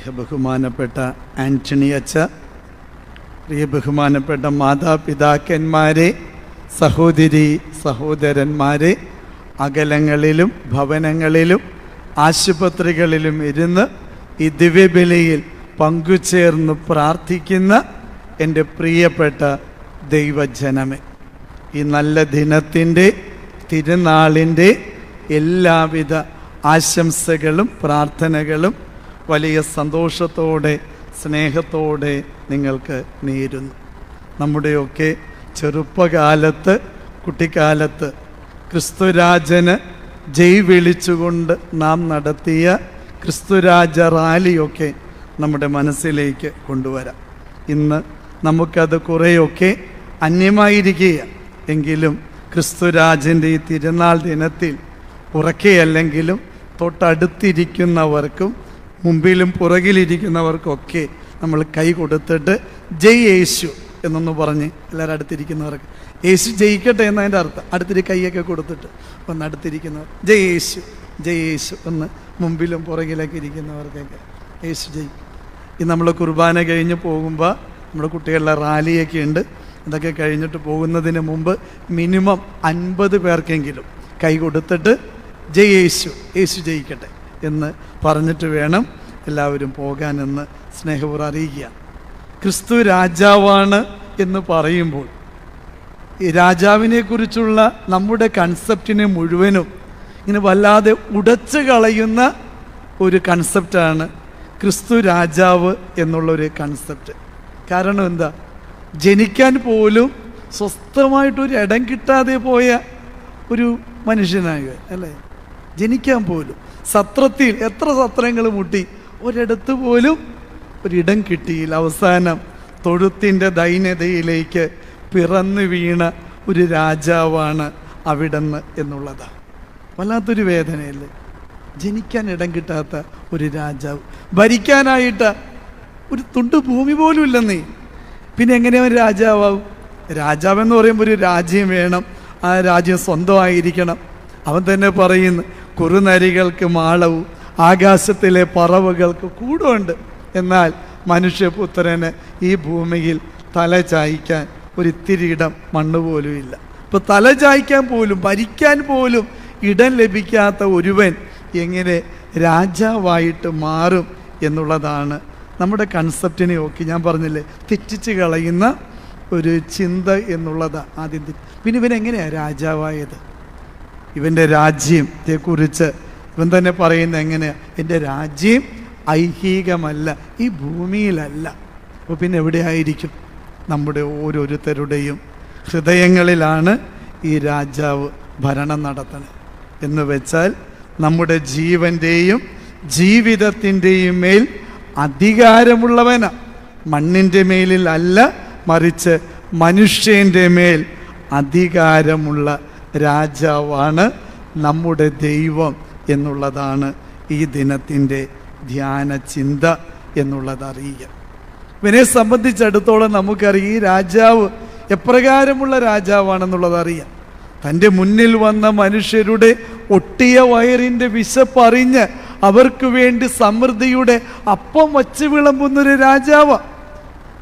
സ്നേഹബഹുമാനപ്പെട്ട ആന്റണി അച്ഛ പ്രിയ ബഹുമാനപ്പെട്ട മാതാപിതാക്കന്മാരെ സഹോദരി സഹോദരന്മാരെ അകലങ്ങളിലും ഭവനങ്ങളിലും ആശുപത്രികളിലും ഇരുന്ന് ഈ ദിവ്യബലിയിൽ പങ്കുചേർന്ന് പ്രാർത്ഥിക്കുന്ന എന്റെ പ്രിയപ്പെട്ട ദൈവജനമേ ഈ നല്ല ദിനത്തിന്റെ തിരുനാളിന്റെ എല്ലാവിധ ആശംസകളും പ്രാർത്ഥനകളും വലിയ സന്തോഷത്തോടെ സ്നേഹത്തോടെ നിങ്ങൾക്ക് നേരുന്നു. നമ്മുടെയൊക്കെ ചെറുപ്പകാലത്ത് കുട്ടിക്കാലത്ത് ക്രിസ്തുരാജന് ജയ് വിളിച്ചുകൊണ്ട് നാം നടത്തിയ ക്രിസ്തുരാജ റാലിയൊക്കെ നമ്മുടെ മനസ്സിലേക്ക് കൊണ്ടുവരാം. ഇന്ന് നമുക്കത് കുറേയൊക്കെ അന്യമായിരിക്കുക എങ്കിലും ക്രിസ്തുരാജന്റെ ഈ തിരുനാൾ ദിനത്തിൽ ഉറക്കെയല്ലെങ്കിലും തൊട്ടടുത്തിരിക്കുന്നവർക്കും മുമ്പിലും പുറകിലിരിക്കുന്നവർക്കൊക്കെ നമ്മൾ കൈ കൊടുത്തിട്ട് ജയ് യേശു എന്നൊന്ന് പറഞ്ഞ് എല്ലാവരും അടുത്തിരിക്കുന്നവർക്ക്. യേശു ജയിക്കട്ടെ എന്നതിന്റെ അർത്ഥം. അടുത്തിരി കൈയൊക്കെ കൊടുത്തിട്ട് ഒന്ന് അടുത്തിരിക്കുന്നവർ. ജയ് യേശു ജയ് യേശു എന്ന് മുമ്പിലും പുറകിലൊക്കെ ഇരിക്കുന്നവർക്കൊക്കെ യേശു ജയി ഈ നമ്മൾ കുർബാന കഴിഞ്ഞ് പോകുമ്പോൾ നമ്മുടെ കുട്ടികളുടെ റാലിയൊക്കെ ഉണ്ട്. ഇതൊക്കെ കഴിഞ്ഞിട്ട് പോകുന്നതിന് മുമ്പ് മിനിമം അൻപത് പേർക്കെങ്കിലും കൈ കൊടുത്തിട്ട് ജയ് യേശു യേശു ജയിക്കട്ടെ എന്ന് പറഞ്ഞിട്ട് വേണം എല്ലാവരും പോകാനെന്ന് സ്നേഹപൂർവം അറിയിക്കുക. ക്രിസ്തു രാജാവാണ് എന്ന് പറയുമ്പോൾ ഈ രാജാവിനെ കുറിച്ചുള്ള നമ്മുടെ കൺസെപ്റ്റിനെ മുഴുവനും ഇങ്ങനെ വല്ലാതെ ഉടച്ചു കളയുന്ന ഒരു കൺസെപ്റ്റാണ് ക്രിസ്തു രാജാവ് എന്നുള്ളൊരു കൺസെപ്റ്റ് കാരണം എന്താ? ജനിക്കാൻ പോലും സ്വസ്ഥമായിട്ടൊരു ഇടം കിട്ടാതെ പോയ ഒരു മനുഷ്യനായ. അല്ലേ? ജനിക്കാൻ പോലും. സത്രത്തിൽ എത്ര സത്രങ്ങൾ മുട്ടി? ഒരിടത്ത് പോലും ഒരിടം കിട്ടിയില്ല. അവസാനം തൊഴുത്തിന്റെ ദൈനതയിലേക്ക് പിറന്നു വീണ ഒരു രാജാവാണ് അവിടുന്ന് എന്നുള്ളതാണ് വല്ലാത്തൊരു വേദനയല്ലേ? ജനിക്കാൻ ഇടം കിട്ടാത്ത ഒരു രാജാവ്. ഭരിക്കാനായിട്ട് ഒരു തുണ്ട് ഭൂമി പോലും ഇല്ലെന്നേ. പിന്നെ എങ്ങനെയാ അവൻ രാജാവാകും രാജാവെന്ന് പറയുമ്പോൾ ഒരു രാജ്യം വേണം. ആ രാജ്യം സ്വന്തമായിരിക്കണം. അവൻ തന്നെ പറയുന്നു കുറുനരികൾക്ക് മാളവും ആകാശത്തിലെ പറവുകൾക്ക് കൂടുണ്ട് എന്നാൽ മനുഷ്യപുത്രന് ഈ ഭൂമിയിൽ തല ചായ്ക്കാൻ ഒരിത്തിരി ഇടം മണ്ണ് പോലും ഇല്ല ഇപ്പോൾ തല ചായ്ക്കാൻ പോലും ഭരിക്കാൻ പോലും ഇടം ലഭിക്കാത്ത ഒരുവൻ എങ്ങനെ രാജാവായിട്ട് മാറും എന്നുള്ളതാണ് നമ്മുടെ കൺസെപ്റ്റിനെ ഒക്കെ ഞാൻ പറഞ്ഞില്ലേ തെറ്റിച്ച് കളയുന്ന ഒരു ചിന്ത എന്നുള്ളതാണ് ആദ്യം പിന്നെ ഇവനെങ്ങനെയാണ് രാജാവായത്? ഇവന്റെ രാജ്യത്തെക്കുറിച്ച് ഇവൻ തന്നെ പറയുന്ന എങ്ങനെയാണ് എന്റെ രാജ്യം ഐഹികമല്ല ഈ ഭൂമിയിലല്ല. അപ്പോൾ പിന്നെ എവിടെയായിരിക്കും? നമ്മുടെ ഓരോരുത്തരുടെയും ഹൃദയങ്ങളിലാണ് ഈ രാജാവ് ഭരണം നടത്തണത് എന്ന് വെച്ചാൽ നമ്മുടെ ജീവന്റെയും ജീവിതത്തിന്റെയും മേൽ അധികാരമുള്ളവനാ. മണ്ണിന്റെ മേലിൽ അല്ല മറിച്ച് മനുഷ്യന്റെ മേൽ അധികാരമുള്ള രാജാവാണ് നമ്മുടെ ദൈവം എന്നുള്ളതാണ് ഈ ദിനത്തിന്റെ ധ്യാന ചിന്ത എന്നുള്ളത് അറിയുക ഇവനെ സംബന്ധിച്ചിടത്തോളം നമുക്കറിയാം ഈ രാജാവ് എപ്രകാരമുള്ള രാജാവാണെന്നുള്ളത് അറിയാം തന്റെ മുന്നിൽ വന്ന മനുഷ്യരുടെ ഒട്ടിയ വയറിന്റെ വിശപ്പറിഞ്ഞ് അവർക്ക് വേണ്ടി സമൃദ്ധിയുടെ അപ്പം വച്ച് വിളമ്പുന്നൊരു രാജാവാണ്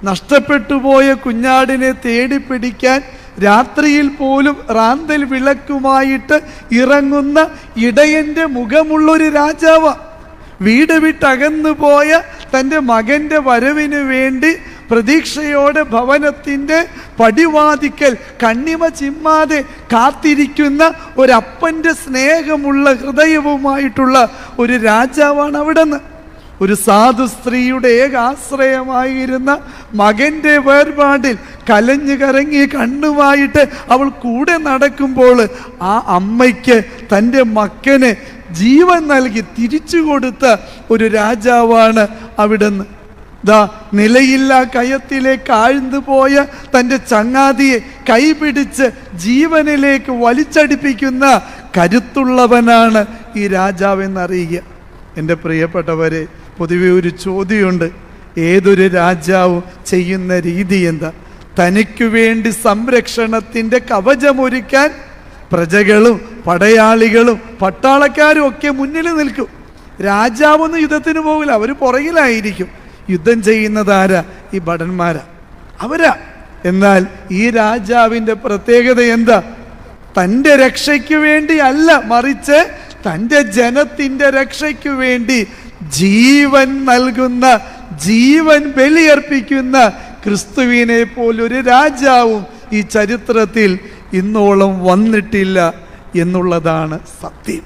നഷ്ടപ്പെട്ടു പോയ കുഞ്ഞാടിനെ തേടി പിടിക്കാൻ രാത്രിയിൽ പോലും റാന്തൽ വിളക്കുമായിട്ട് ഇറങ്ങുന്ന ഇടയന്റെ മുഖമുള്ളൊരു രാജാവ. വീട് വിട്ടകന്നു പോയ തന്റെ മകന്റെ വരവിന് വേണ്ടി പ്രതീക്ഷയോടെ ഭവനത്തിന്റെ പടിവാതിക്കൽ കണ്ണിമ ചിമ്മാതെ കാത്തിരിക്കുന്ന ഒരപ്പന്റെ സ്നേഹമുള്ള ഹൃദയവുമായിട്ടുള്ള ഒരു രാജാവാണ് അവിടുന്ന്. ഒരു സാധു സ്ത്രീയുടെ ഏക ആശ്രയമായിരുന്ന മകന്റെ വേർപാടിൽ കലഞ്ഞു കരങ്ങി കണ്ണുമായിട്ട് അവൾ കൂടെ നടക്കുമ്പോൾ ആ അമ്മയ്ക്ക് തന്റെ മക്കന് ജീവൻ നൽകി തിരിച്ചു കൊടുത്ത ഒരു രാജാവാണ് അവിടുന്ന്. ദാ നിലയില്ല കയത്തിലേക്ക് ആഴ്ന്നു പോയ തന്റെ ചങ്ങാതിയെ കൈപിടിച്ച് ജീവനിലേക്ക് വലിച്ചടിപ്പിക്കുന്ന കരുത്തുള്ളവനാണ് ഈ രാജാവെന്നറിയുക. എന്റെ പ്രിയപ്പെട്ടവരെ പൊതുവെ ഒരു ചോദ്യമുണ്ട്. ഏതൊരു രാജാവും ചെയ്യുന്ന രീതി എന്താ? തനിക്കു വേണ്ടി സംരക്ഷണത്തിന്റെ കവചമൊരുക്കാൻ പ്രജകളും പടയാളികളും പട്ടാളക്കാരും ഒക്കെ മുന്നിൽ നിൽക്കും. രാജാവൊന്നും യുദ്ധത്തിന് പോകില്ല. അവർ പുറകിലായിരിക്കും. യുദ്ധം ചെയ്യുന്നതാരാ ഈ ഭടന്മാരാ. അവരാ. എന്നാൽ ഈ രാജാവിന്റെ പ്രത്യേകത എന്താ? തന്റെ രക്ഷയ്ക്ക് വേണ്ടി അല്ല മറിച്ച് തന്റെ ജനത്തിന്റെ രക്ഷയ്ക്ക് വേണ്ടി ജീവൻ നൽകുന്ന ജീവൻ ബലിയർപ്പിക്കുന്ന ക്രിസ്തുവിനെ പോലൊരു രാജാവും ഈ ചരിത്രത്തിൽ ഇന്നോളം വന്നിട്ടില്ല എന്നുള്ളതാണ് സത്യം.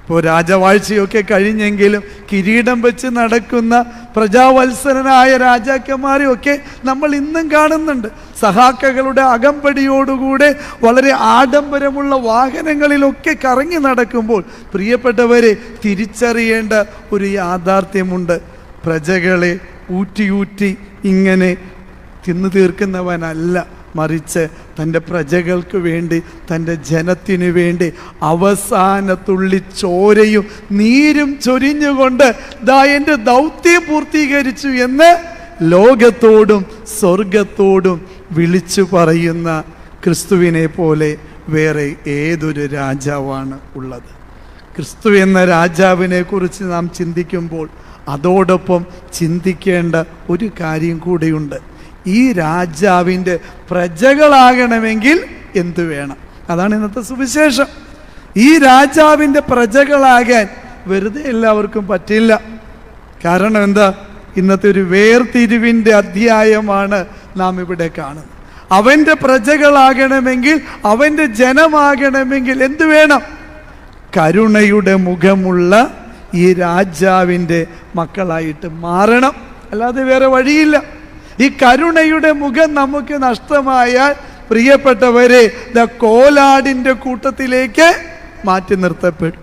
ഇപ്പോൾ രാജവാഴ്ചയൊക്കെ കഴിഞ്ഞെങ്കിലും കിരീടം വെച്ച് നടക്കുന്ന പ്രജാവത്സരനായ രാജാക്കന്മാരെയൊക്കെ നമ്മൾ ഇന്നും കാണുന്നുണ്ട്. സഹാക്കകളുടെ അകമ്പടിയോടുകൂടെ വളരെ ആഡംബരമുള്ള വാഹനങ്ങളിലൊക്കെ കറങ്ങി നടക്കുമ്പോൾ പ്രിയപ്പെട്ടവരെ തിരിച്ചറിയേണ്ട ഒരു യാഥാർത്ഥ്യമുണ്ട്. പ്രജകളെ ഊറ്റിയൂറ്റി ഇങ്ങനെ തിന്നു തീർക്കുന്നവനല്ല മറിച്ച് തന്റെ പ്രജകൾക്ക് വേണ്ടി തന്റെ ജനത്തിനു വേണ്ടി അവസാന തുള്ളി ചോരയും നീരും ചൊരിഞ്ഞുകൊണ്ട് ദാ എന്റെ ദൗത്യം പൂർത്തീകരിച്ചു എന്ന് ലോകത്തോടും സ്വർഗത്തോടും വിളിച്ചു പറയുന്ന ക്രിസ്തുവിനെ പോലെ വേറെ ഏതൊരു രാജാവാണ് ഉള്ളത്. ക്രിസ്തു എന്ന രാജാവിനെ കുറിച്ച് നാം ചിന്തിക്കുമ്പോൾ അതോടൊപ്പം ചിന്തിക്കേണ്ട ഒരു കാര്യം കൂടിയുണ്ട്. ഈ രാജാവിന്റെ പ്രജകളാകണമെങ്കിൽ എന്തു വേണം? അതാണ് ഇന്നത്തെ സുവിശേഷം. ഈ രാജാവിന്റെ പ്രജകളാകാൻ വെറുതെ എല്ലാവർക്കും പറ്റില്ല. കാരണം എന്താ? ഇന്നത്തെ ഒരു വേർതിരിവിന്റെ അധ്യായമാണ് നാം ഇവിടെ കാണുന്നത്. അവന്റെ പ്രജകളാകണമെങ്കിൽ അവന്റെ ജനമാകണമെങ്കിൽ എന്തു വേണം? കരുണയുടെ മുഖമുള്ള ഈ രാജാവിന്റെ മക്കളായിട്ട് മാറണം. അല്ലാതെ വേറെ വഴിയില്ല. ഈ കരുണയുടെ മുഖം നമുക്ക് നഷ്ടമായാൽ പ്രിയപ്പെട്ടവരെ ദ കോലാടിന്റെ കൂട്ടത്തിലേക്ക് മാറ്റി നിർത്തപ്പെടും.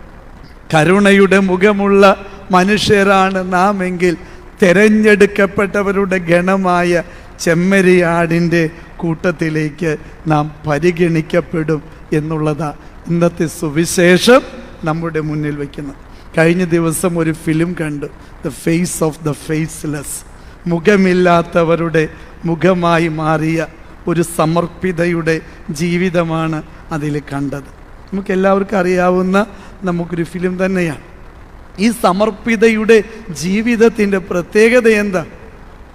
കരുണയുടെ മുഖമുള്ള മനുഷ്യരാണ് നാം എങ്കിൽ തിരഞ്ഞെടുക്കപ്പെട്ടവരുടെ ഗണമായ ചെമ്മരിയാടിന്റെ കൂട്ടത്തിലേക്ക് നാം പരിഗണിക്കപ്പെടും എന്നുള്ളതാണ് ഇന്നത്തെ സുവിശേഷം നമ്മുടെ മുന്നിൽ വയ്ക്കുന്നത് കഴിഞ്ഞ ദിവസം ഒരു ഫിലിം കണ്ടു the face of the faceless മുഖമില്ലാത്തവരുടെ മുഖമായി മാറിയ ഒരു സമർപ്പിതയുടെ ജീവിതമാണ് അതിൽ കണ്ടത്. നമുക്ക് എല്ലാവർക്കും അറിയാവുന്ന നമുക്കൊരു ഫിലിം തന്നെയാണ്. ഈ സമർപ്പിതയുടെ ജീവിതത്തിന്റെ പ്രത്യേകത എന്താ?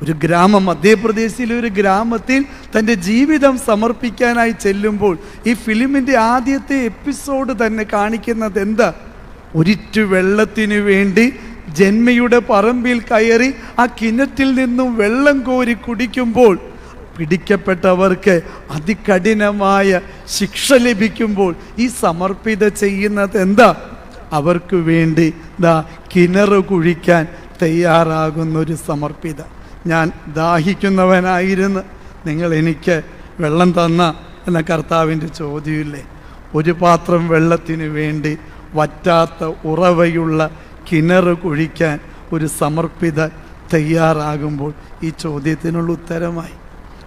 ഒരു ഗ്രാമം മധ്യപ്രദേശിലെ ഒരു ഗ്രാമത്തിൽ തന്റെ ജീവിതം സമർപ്പിക്കാനായി ചെല്ലുമ്പോൾ ഈ ഫിലിമിന്റെ ആദ്യത്തെ എപ്പിസോഡ് തന്നെ കാണിക്കുന്നത് എന്താ? ഒരിറ്റു വെള്ളത്തിനു വേണ്ടി ജന്മയുടെ പറമ്പിൽ കയറി ആ കിണറ്റിൽ നിന്നും വെള്ളം കോരി കുടിക്കുമ്പോൾ പിടിക്കപ്പെട്ടവർക്ക് അതികഠിനമായ ശിക്ഷ ലഭിക്കുമ്പോൾ ഈ സമർപ്പിത ചെയ്യുന്നത് എന്താ? അവർക്ക് വേണ്ടി ദാ കിണറ് കുഴിക്കാൻ തയ്യാറാകുന്ന ഒരു സമർപ്പിത. ഞാൻ ദാഹിക്കുന്നവനായിരുന്നു. നിങ്ങൾ എനിക്ക് വെള്ളം തന്ന എന്ന കർത്താവിന്റെ ചോദ്യമില്ലേ? ഒരു പാത്രം വെള്ളത്തിന് വേണ്ടി വറ്റാത്ത ഉറവയുള്ള കിണറ് കുഴിക്കാൻ ഒരു സമർപ്പിത തയ്യാറാകുമ്പോൾ ഈ ചോദ്യത്തിനുള്ള ഉത്തരമായി.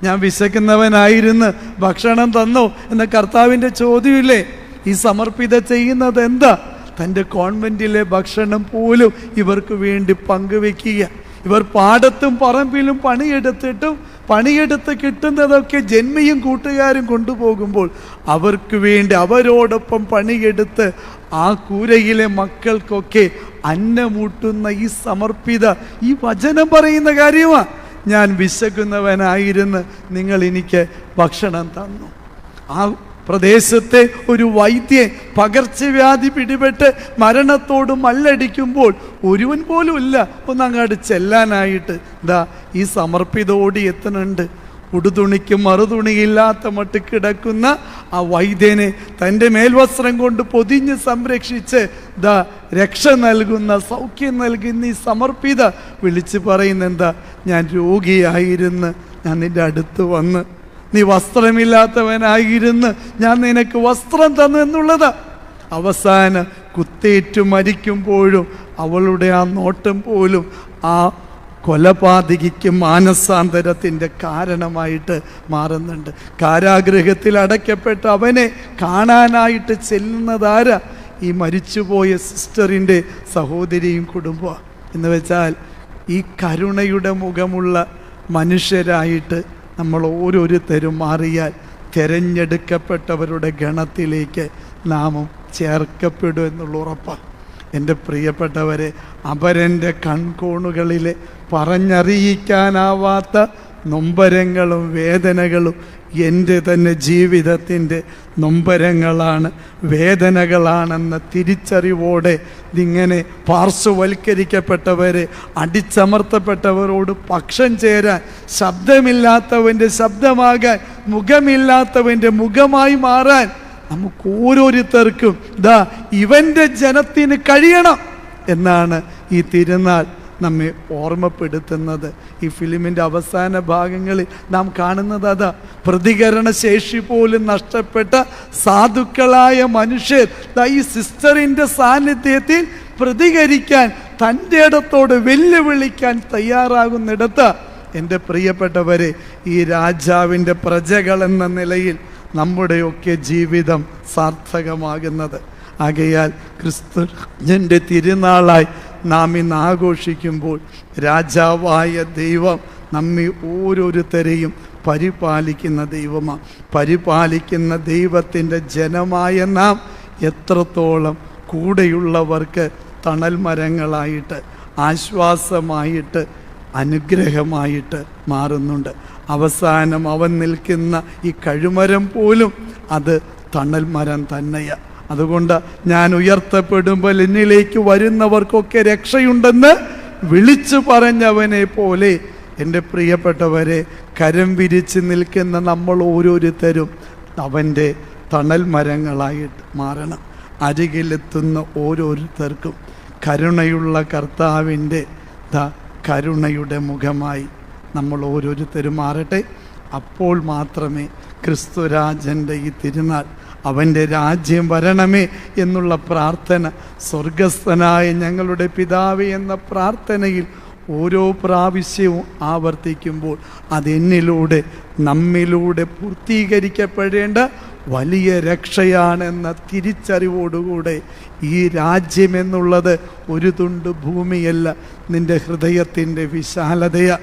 ഞാൻ വിശക്കുന്നവനായിരുന്നു ഭക്ഷണം തന്നോ എന്ന കർത്താവിന്റെ ചോദ്യമില്ലേ? ഈ സമർപ്പിത ചെയ്യുന്നത് എന്താ? തന്റെ കോൺവെന്റിലെ ഭക്ഷണം പോലും ഇവർക്ക് വേണ്ടി പങ്കുവെക്കുക. ഇവർ പാടത്തും പറമ്പിലും പണിയെടുത്തിട്ടും പണിയെടുത്ത് കിട്ടുന്നതൊക്കെ ജന്മിയും കൂട്ടുകാരും കൊണ്ടുപോകുമ്പോൾ അവർക്ക് വേണ്ടി അവരോടൊപ്പം പണിയെടുത്ത് ആ കൂരയിലെ മക്കൾക്കൊക്കെ അന്നമൂട്ടുന്ന ഈ സമർപ്പിത ഈ വചനം പറയുന്ന കാര്യമാണ് ഞാൻ വിശക്കുന്നവനായിരുന്നു. നിങ്ങൾ എനിക്ക് ഭക്ഷണം തന്നു. ആ പ്രദേശത്തെ ഒരു വൈദ്യൻ പകർച്ചവ്യാധി പിടിപെട്ട് മരണത്തോട് മല്ലടിക്കുമ്പോൾ ഒരുവൻ പോലും ഇല്ല ഒന്നങ്ങാട് ചെല്ലാനായിട്ട്. ദാ ഈ സമർപ്പിതോടി എത്തുന്നുണ്ട്. ഉടുതുണിക്ക് മറുതുണിയില്ലാത്ത മട്ട് കിടക്കുന്ന ആ വൈദ്യനെ തന്റെ മേൽവസ്ത്രം കൊണ്ട് പൊതിഞ്ഞ് സംരക്ഷിച്ച് ദ രക്ഷ നൽകുന്ന സൗഖ്യം നൽകുന്ന ഈ സമർപ്പിത. വിളിച്ച് പറയുന്ന എന്താ ഞാൻ രോഗിയായിരുന്നു. ഞാൻ നിന്റെ അടുത്ത് വന്ന്. നീ വസ്ത്രമില്ലാത്തവനായിരുന്നു. ഞാൻ നിനക്ക് വസ്ത്രം തന്നു എന്നുള്ളത്. അവസാന കുത്തേറ്റു മരിക്കുമ്പോഴും അവളുടെ ആ നോട്ടം പോലും ആ കൊലപാതകിക്ക് മാനസാന്തരത്തിന്റെ കാരണമായിട്ട് മാറുന്നുണ്ട്. കാരാഗ്രഹത്തിൽ അടയ്ക്കപ്പെട്ട അവനെ കാണാനായിട്ട് ചെല്ലുന്നതാര ഈ മരിച്ചുപോയ സിസ്റ്ററിന്റെ സഹോദരിയും കുടുംബമാണ് എന്ന് വെച്ചാൽ ഈ കരുണയുടെ മുഖമുള്ള മനുഷ്യരായിട്ട് നമ്മൾ ഓരോരുത്തരും മാറിയാൽ തിരഞ്ഞെടുക്കപ്പെട്ടവരുടെ ഗണത്തിലേക്ക് നാമും ചേർക്കപ്പെടും എന്നുള്ള ഉറപ്പാണ്. എന്റെ പ്രിയപ്പെട്ടവരെ അപരന്റെ കൺകോണുകളിലെ പറഞ്ഞറിയിക്കാനാവാത്ത നൊമ്പരങ്ങളും വേദനകളും എന്റെ തന്നെ ജീവിതത്തിന്റെ നൊമ്പരങ്ങളാണ് വേദനകളാണെന്ന തിരിച്ചറിവോടെ ഇങ്ങനെ പാർശ്വവൽക്കരിക്കപ്പെട്ടവരെ അടിച്ചമർത്തപ്പെട്ടവരോട് പക്ഷം ചേരാൻ ശബ്ദമില്ലാത്തവന്റെ ശബ്ദമാകാൻ മുഖമില്ലാത്തവന്റെ മുഖമായി മാറാൻ നമുക്ക് ഓരോരുത്തർക്കും ദാ ഇവന്റെ ജനത്തിന് കഴിയണം എന്നാണ് ഈ തിരുനാൾ നമ്മെ ഓർമ്മപ്പെടുത്തുന്നത്. ഈ ഫിലിമിന്റെ അവസാന ഭാഗങ്ങളിൽ നാം കാണുന്നത് അതാ പ്രതികരണ ശേഷി പോലും നഷ്ടപ്പെട്ട സാധുക്കളായ മനുഷ്യർ ഈ സിസ്റ്ററിന്റെ സാന്നിധ്യത്തിൽ പ്രതികരിക്കാൻ തന്റെ ഇടത്തോട് വെല്ലുവിളിക്കാൻ തയ്യാറാകുന്നിടത്ത് എന്റെ പ്രിയപ്പെട്ടവരെ ഈ രാജാവിന്റെ പ്രജകൾ എന്ന നിലയിൽ നമ്മുടെയൊക്കെ ജീവിതം സാർത്ഥകമാകുന്നത്. ആകയാൽ ക്രിസ്തുജന്റെ തിരുനാളായി നാം ഇന്ന് ആഘോഷിക്കുമ്പോൾ രാജാവായ ദൈവം നമ്മെ ഓരോരുത്തരെയും പരിപാലിക്കുന്ന ദൈവമാണ് പരിപാലിക്കുന്ന ദൈവത്തിന്റെ ജനമായ നാം എത്രത്തോളം കൂടെയുള്ളവർക്ക് തണൽ മരങ്ങളായിട്ട് ആശ്വാസമായിട്ട് അനുഗ്രഹമായിട്ട് മാറുന്നുണ്ട്. അവസാനം അവൻ നിൽക്കുന്ന ഈ കഴുമരം പോലും അത് തണൽ മരം തന്നെയാണ് അതുകൊണ്ട് ഞാൻ ഉയർത്തപ്പെടുമ്പോൾ എന്നിലേക്ക് വരുന്നവർക്കൊക്കെ രക്ഷയുണ്ടെന്ന് വിളിച്ചു പറഞ്ഞവനെ പോലെ എന്റെ പ്രിയപ്പെട്ടവരെ കരം വിരിച്ച് നിൽക്കുന്ന നമ്മൾ ഓരോരുത്തരും അവന്റെ തണൽ മരങ്ങളായിട്ട് മാറണം. അരികിലെത്തുന്ന ഓരോരുത്തർക്കും കരുണയുള്ള കർത്താവിന്റെ കരുണയുടെ മുഖമായി നമ്മൾ ഓരോരുത്തരും മാറട്ടെ. അപ്പോൾ മാത്രമേ ക്രിസ്തുരാജന്റെ ഈ തിരുനാൾ അവന്റെ രാജ്യം വരണമേ എന്നുള്ള പ്രാർത്ഥന സ്വർഗസ്ഥനായ ഞങ്ങളുടെ പിതാവ് എന്ന പ്രാർത്ഥനയിൽ ഓരോ പ്രാവശ്യവും ആവർത്തിക്കുമ്പോൾ അതെന്നിലൂടെ നമ്മിലൂടെ പൂർത്തീകരിക്കപ്പെടേണ്ട വലിയ രക്ഷയാണെന്ന തിരിച്ചറിവോടുകൂടെ ഈ രാജ്യമെന്നുള്ളത് ഒരു തുണ്ട് ഭൂമിയല്ല. നിന്റെ ഹൃദയത്തിന്റെ വിശാലതയ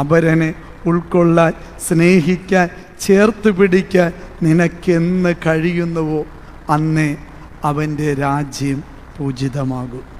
അപരനെ ഉൾക്കൊള്ളാൻ സ്നേഹിക്കാൻ ചേർത്ത് പിടിക്കാൻ നിനക്കെന്ന് കഴിയുന്നുവോ? അന്നേ അവന്റെ രാജ്യം പൂജിതമാകും.